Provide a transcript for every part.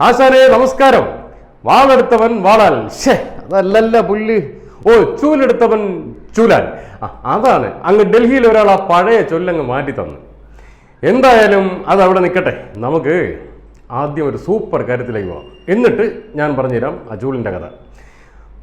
ആശാനെ നമസ്കാരം. വാളെടുത്തവൻ വാളാൽ. ഷേ അതല്ലല്ല പുല്ല് ഓ ചൂലെടുത്തവൻ ചൂലാൽ. അതാണ്. അങ്ങ് ഡൽഹിയിൽ ഒരാൾ ആ പഴയ ചൊല്ലങ്ങ് മാറ്റി തന്നു. എന്തായാലും അത് അവിടെ നിൽക്കട്ടെ. നമുക്ക് ആദ്യം ഒരു സൂപ്പർ കാര്യത്തിലേക്ക് പോവാം. എന്നിട്ട് ഞാൻ പറഞ്ഞുതരാം ആ ചൂലിന്റെ കഥ.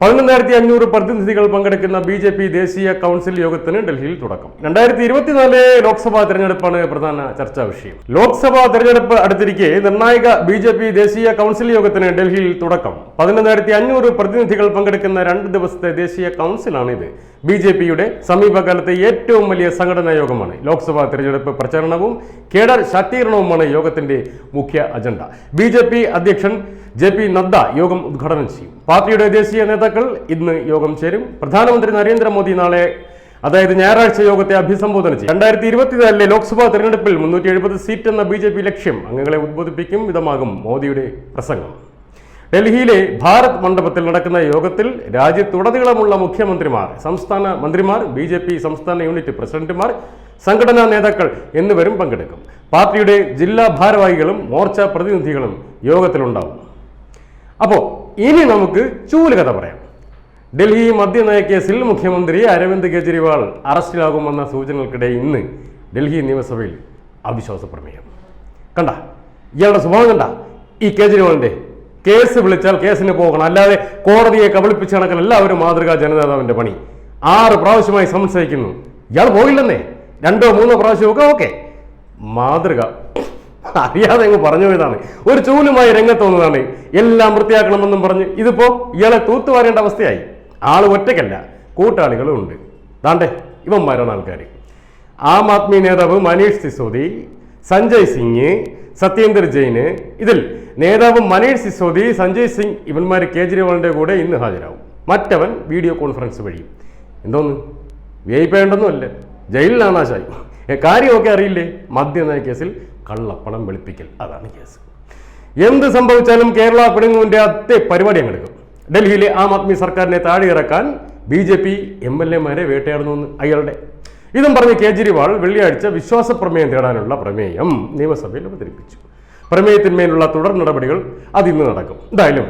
പതിനൊന്നായിരത്തി അഞ്ഞൂറ് പ്രതിനിധികൾ പങ്കെടുക്കുന്ന ബി ജെ പി ദേശീയ കൗൺസിൽ യോഗത്തിന് ഡൽഹിയിൽ തുടക്കം. രണ്ടായിരത്തി ഇരുപത്തിനാല് ലോക്സഭാ തെരഞ്ഞെടുപ്പാണ് പ്രധാന ചർച്ചാ വിഷയം. ലോക്സഭാ തെരഞ്ഞെടുപ്പ് അടുത്തിരിക്കെ നിർണായക ബി ജെ പി ദേശീയ കൗൺസിൽ യോഗത്തിന് ഡൽഹിയിൽ തുടക്കം. പതിനൊന്നായിരത്തി അഞ്ഞൂറ് പ്രതിനിധികൾ പങ്കെടുക്കുന്ന രണ്ട് ദിവസത്തെ ദേശീയ കൗൺസിലാണ് ഇത് ബി ജെ പിയുടെ സമീപകാലത്തെ ഏറ്റവും വലിയ സംഘടനാ യോഗമാണ്. ലോക്സഭാ തെരഞ്ഞെടുപ്പ് പ്രചരണവും കേഡർ ശാക്തീകരണവുമാണ് യോഗത്തിന്റെ മുഖ്യ അജണ്ട. ബി അധ്യക്ഷൻ ജെ നദ്ദ യോഗം ഉദ്ഘാടനം ചെയ്യും. പാർട്ടിയുടെ ദേശീയ നേതാക്കൾ ഇന്ന് യോഗം ചേരും. പ്രധാനമന്ത്രി നരേന്ദ്രമോദി നാളെ അതായത് ഞായറാഴ്ച യോഗത്തെ അഭിസംബോധന ചെയ്യും. രണ്ടായിരത്തി ഇരുപത്തിനാലിലെ ലോക്സഭാ തെരഞ്ഞെടുപ്പിൽ മുന്നൂറ്റി എഴുപത് സീറ്റ് എന്ന ബി ജെ പി ലക്ഷ്യം അംഗങ്ങളെ ഉദ്ബോധിപ്പിക്കും. വിധമാകും മോദിയുടെ പ്രസംഗം. ഡൽഹിയിലെ ഭാരത് മണ്ഡപത്തിൽ നടക്കുന്ന യോഗത്തിൽ രാജ്യത്തുടനീളമുള്ള മുഖ്യമന്ത്രിമാർ സംസ്ഥാന മന്ത്രിമാർ ബി ജെ പി സംസ്ഥാന യൂണിറ്റ് പ്രസിഡന്റുമാർ സംഘടനാ നേതാക്കൾ എന്നിവരും പങ്കെടുക്കും. പാർട്ടിയുടെ ജില്ലാ ഭാരവാഹികളും മോർച്ച പ്രതിനിധികളും യോഗത്തിലുണ്ടാവും. അപ്പോൾ ഇനി നമുക്ക് ചൂൽ കഥ പറയാം. ഡൽഹി മദ്യനയ കേസിൽ മുഖ്യമന്ത്രി അരവിന്ദ് കെജ്രിവാൾ അറസ്റ്റിലാകുമെന്ന സൂചനകൾക്കിടെ ഇന്ന് ഡൽഹി നിയമസഭയിൽ അവിശ്വാസ പ്രമേയം. കണ്ട ഇയാളുടെ സ്വഭാവം കണ്ട? ഈ കേജ്രിവാളിന്റെ കേസ് വിളിച്ചാൽ കേസിന് പോകണം. അല്ലാതെ കോടതിയെ കബളിപ്പിച്ച് എല്ലാവരും മാതൃകാ ജനനേതാവിന്റെ പണി. ആറ് പ്രാവശ്യമായി സംശയിക്കുന്നു. ഇയാൾ പോയില്ലെന്നേ? രണ്ടോ മൂന്നോ പ്രാവശ്യമൊക്കെ ഓക്കെ. മാതൃക അറിയാതെ അങ്ങ് പറഞ്ഞു പോയതാണ്. ഒരു ചൂലുമായി രംഗത്ത് വന്നതാണ്. എല്ലാം വൃത്തിയാക്കണമെന്നും പറഞ്ഞ് ഇതിപ്പോ ഇയാളെ തൂത്തുവാരേണ്ട അവസ്ഥയായി. ആൾ ഒറ്റയ്ക്കല്ല കൂട്ടാളികളും ഉണ്ട്. ദാണ്ടേ ഇവന്മാരാണ് ആൾക്കാർ ആം ആദ്മി നേതാവ് മനീഷ് സിസോദി സഞ്ജയ് സിംഗ് സത്യേന്ദർ ജെയിന്. ഇതിൽ നേതാവ് മനീഷ് സിസോദി സഞ്ജയ് സിംഗ് ഇവന്മാർ കേജ്രിവാളിന്റെ കൂടെ ഇന്ന് ഹാജരാകും മറ്റവൻ വീഡിയോ കോൺഫറൻസ് വഴി. എന്തോന്ന്? വി ഐ പി ഉണ്ടെന്നുമല്ല ജയിലിലാണ് ആശായി കാര്യമൊക്കെ അറിയില്ലേ? മദ്യനയ കേസിൽ കള്ളപ്പണം വെളുപ്പിക്കൽ. അതാണ് കേസ്. എന്ത് സംഭവിച്ചാലും കേരള പിണങ്ങുവിന്റെ അത്തെ പരിപാടി അങ്ങെടുക്കും. ഡൽഹിയിലെ ആം ആദ്മി സർക്കാരിനെ താഴെയിറക്കാൻ B J P M L എമാരെ വേട്ടയാടുന്നു അയാളുടെ. ഇതും പറഞ്ഞ് കേജ്രിവാൾ വെള്ളിയാഴ്ച വിശ്വാസ പ്രമേയം തേടാനുള്ള പ്രമേയം നിയമസഭയിൽ അവതരിപ്പിച്ചു. പ്രമേയത്തിന്മേലുള്ള തുടർ നടപടികൾ അത് ഇന്ന് നടക്കും. എന്തായാലും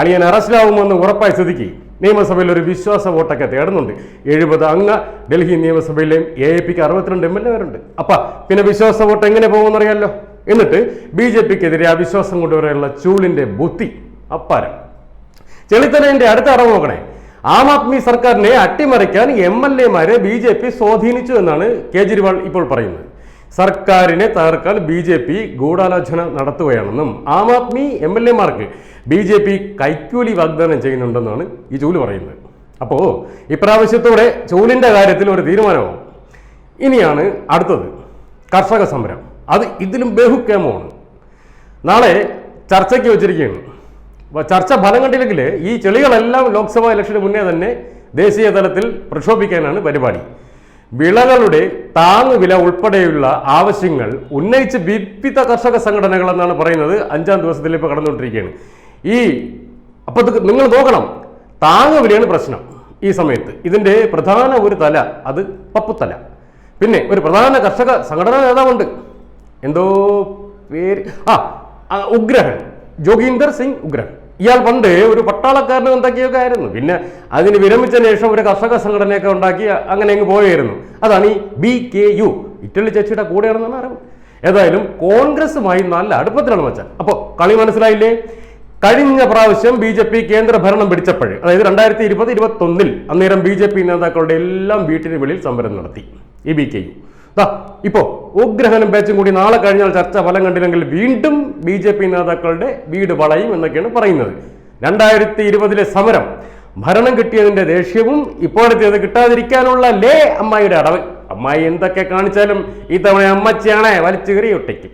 അളിയൻ അറസ്റ്റിലാവുമെന്ന് ഉറപ്പായി സ്ഥിതിക്ക് നിയമസഭയിൽ ഒരു വിശ്വാസ വോട്ടൊക്കെ തേടുന്നുണ്ട്. എഴുപത് അംഗ ഡൽഹി നിയമസഭയിലെയും എ എ പിക്ക് അറുപത്തിരണ്ട് എം എൽ എമാരുണ്ട് അപ്പ പിന്നെ വിശ്വാസ വോട്ട് എങ്ങനെ പോകുമെന്നറിയാലോ? എന്നിട്ട് ബി ജെ പിക്കെതിരെ അവിശ്വാസം കൊണ്ടുവരാനുള്ള ചൂളിന്റെ ബുദ്ധി അപ്പാരം. ചെളിത്തലേന്റെ അടുത്ത അറവ് നോക്കണേ. ആം ആദ്മി സർക്കാരിനെ അട്ടിമറിക്കാൻ എം എൽ എമാരെ ബി ജെ പി സ്വാധീനിച്ചു എന്നാണ് കേജ്രിവാൾ ഇപ്പോൾ പറയുന്നത്. സർക്കാരിനെ തകർക്കാൻ ബി ജെ പി ഗൂഢാലോചന നടത്തുകയാണെന്നും ആം ആദ്മി എം എൽ എമാർക്ക് ബി ജെ പി കൈക്കൂലി വാഗ്ദാനം ചെയ്യുന്നുണ്ടെന്നാണ് ഈ ചൂൽ പറയുന്നത്. അപ്പോൾ ഇപ്രാവശ്യത്തോടെ ചൂലിന്റെ കാര്യത്തിൽ ഒരു തീരുമാനമാവും ഇനിയാണ് അടുത്തത്. കർഷക സമരം. അത് ഇതിലും ബഹുക്കേമമാണ്. നാളെ ചർച്ചയ്ക്ക് വെച്ചിരിക്കുകയാണ്. ചർച്ച ഫലം കണ്ടില്ലെങ്കിൽ ഈ ചെളികളെല്ലാം ലോക്സഭാ ഇലക്ഷന് മുന്നേ തന്നെ ദേശീയ തലത്തിൽ പ്രക്ഷോഭിക്കാനാണ് പരിപാടി. വിളകളുടെ താങ്ങുവില ഉൾപ്പെടെയുള്ള ആവശ്യങ്ങൾ ഉന്നയിച്ച് വിവിധ കർഷക സംഘടനകൾ എന്നാണ് പറയുന്നത്. അഞ്ചാം ദിവസത്തിൽ ഇപ്പോൾ കടന്നുകൊണ്ടിരിക്കുകയാണ്. ഈ അപ്പോൾ നിങ്ങൾ നോക്കണം. താങ്ങുവിലയാണ് പ്രശ്നം ഈ സമയത്ത്. ഇതിന്റെ പ്രധാന ഒരു തല അത് പപ്പുത്തല പിന്നെ ഒരു പ്രധാന കർഷക സംഘടനാ നേതാവുണ്ട്. എന്തോ പേര്? ആ ഉഗ്രഹൻ. ജോഗീന്ദർ സിംഗ് ഉഗ്രഹൻ. ഇയാൾ പണ്ട് ഒരു പട്ടാളക്കാരനും എന്തൊക്കെയൊക്കെ ആയിരുന്നു. പിന്നെ അതിന് വിരമിച്ച ശേഷം ഒരു കർഷക സംഘടനയൊക്കെ ഉണ്ടാക്കി അങ്ങനെ അങ്ങ് പോയായിരുന്നു. അതാണ് ഈ ബി കെ യു ഇറ്റലി ചേച്ചിയുടെ കൂടെയാണെന്നാണ് അറിവ്. ഏതായാലും കോൺഗ്രസുമായി നല്ല അടുപ്പത്തിലാണ് മച്ചാൻ. അപ്പോൾ കളി മനസ്സിലായില്ലേ? കഴിഞ്ഞ പ്രാവശ്യം ബി ജെ പി കേന്ദ്ര ഭരണം പിടിച്ചപ്പോൾ അതായത് രണ്ടായിരത്തി ഇരുപത് ഇരുപത്തി ഒന്നിൽ അന്നേരം ബി ജെ പി നേതാക്കളുടെ എല്ലാം വീട്ടിന് വെളിയിൽ സമരം നടത്തി. ഈ ബി കെ യു. ഇപ്പോൾ ഇപ്പോ ഉഗ്രഹനും പേച്ചും കൂടി നാളെ കഴിഞ്ഞാൽ ചർച്ച ഫലം കണ്ടില്ലെങ്കിൽ വീണ്ടും ബി ജെ പി നേതാക്കളുടെ വീട് വളയും എന്നൊക്കെയാണ് പറയുന്നത്. രണ്ടായിരത്തി ഇരുപതിലെ സമരം ഭരണം കിട്ടിയതിന്റെ ദേഷ്യവും ഇപ്പോഴത്തേത് കിട്ടാതിരിക്കാനുള്ള ലേ അമ്മായിയുടെ അടവ്. അമ്മായി എന്തൊക്കെ കാണിച്ചാലും ഈ തവണ അമ്മച്ചിയാണേ വലിച്ചു കയറി ഒട്ടയ്ക്കും